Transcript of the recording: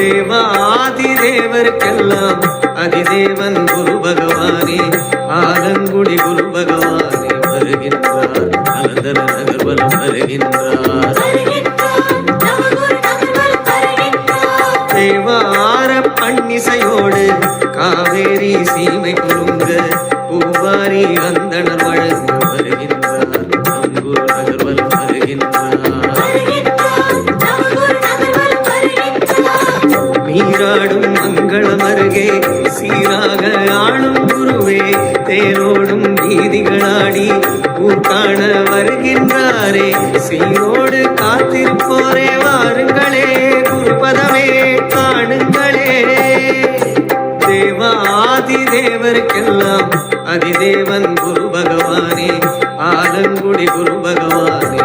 தேவாதி தேவருக்கெல்லாம் அதிதேவன் குரு பகவானே ஆலங்குடி குரு பகவானே வருகின்றார். நலந்தர நகர்வலம் வருகின்றார். தேவார பன்னிசையோடு காவேரி சீமை குறுங்க பூவாரி அந்தனர் வழங்க வருகின்றார். நம்பூர் நகர்வலம் நீராடும் மங்களம் அருகே சீராக ஆளும் குருவே தேரோடும் வீதிகளாடி ஊர் வருகின்றாரே. சீரோடு காத்திருப்போரே வாருங்களே குருபதமே காணுங்களே. தேவா ஆதி தேவருக்கெல்லாம் அதிதேவன் குரு பகவானே ஆலங்குடி குரு பகவானே.